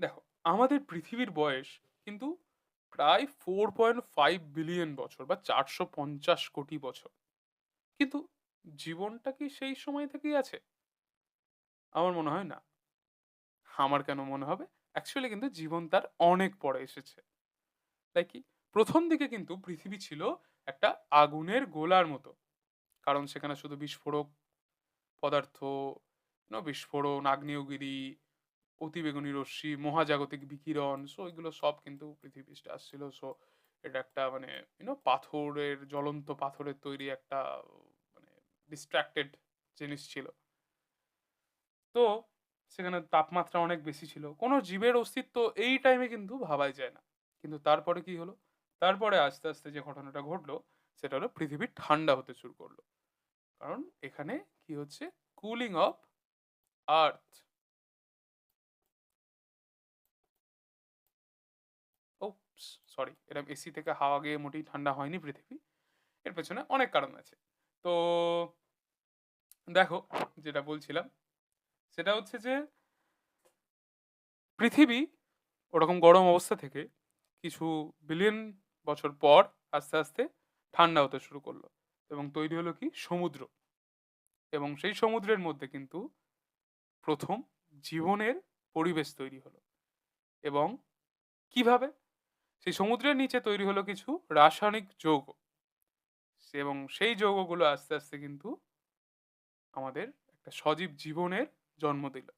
দেখো, আমাদের পৃথিবীর বয়স কিন্তু প্রায় ফোর পয়েন্ট ফাইভ বিলিয়ন বছর বা চারশো পঞ্চাশ কোটি বছর। কিন্তু জীবনটা কি সেই সময় থেকেই আছে? আমার মনে হয় না। আমার কেন মনে হবে? অ্যাকচুয়ালি কিন্তু জীবন তার অনেক পরে এসেছে। তাই কি? প্রথম দিকে কিন্তু পৃথিবী ছিল একটা আগুনের গোলার মতো। কারণ সেখানে শুধু বিস্ফোরক পদার্থ বিস্ফোরণ, আগ্নেয়গিরি অতিবেগুনি রশ্মি, মহাজাগতিক বিকিরণ সো এগুলো সব কিন্তু পৃথিবী পৃষ্ঠে আসছিল সো এটা একটা মানে ইউনো পাথরের, জ্বলন্ত পাথরের তৈরি একটা মানে ডিস্ট্রাক্টেড জিনিস ছিল। তো সেখানে তাপমাত্রা অনেক বেশি ছিল। কোনো জীবের অস্তিত্ব এই টাইমে কিন্তু ভাবাই যায় না। কিন্তু তারপরে কি হলো? তারপরে আস্তে আস্তে যে ঘটনাটা ঘটলো, সেটা হলো পৃথিবী ঠান্ডা হতে শুরু করল। কারণ এখানে কি হচ্ছে? কুলিং অফ আর্থ ও সরি এটা এসি থেকে হাওয়া গিয়ে মোটেই ঠান্ডা হয়নি পৃথিবী। এর পেছনে অনেক কারণ আছে। তো দেখো যেটা বলছিলাম, সেটা হচ্ছে যে পৃথিবী ওরকম গরম অবস্থা থেকে কিছু বিলিয়ন বছর পর আস্তে আস্তে ঠান্ডা হতে শুরু করল এবং তৈরি হলো কি? সমুদ্র। এবং সেই সমুদ্রের মধ্যে কিন্তু প্রথম জীবনের পরিবেশ তৈরি হলো। এবং কীভাবে? সেই সমুদ্রের নিচে তৈরি হলো কিছু রাসায়নিক যৌগ। এবং সেই যৌগগুলো আস্তে আস্তে কিন্তু আমাদের একটা সজীব জীবনের জন্ম দিল।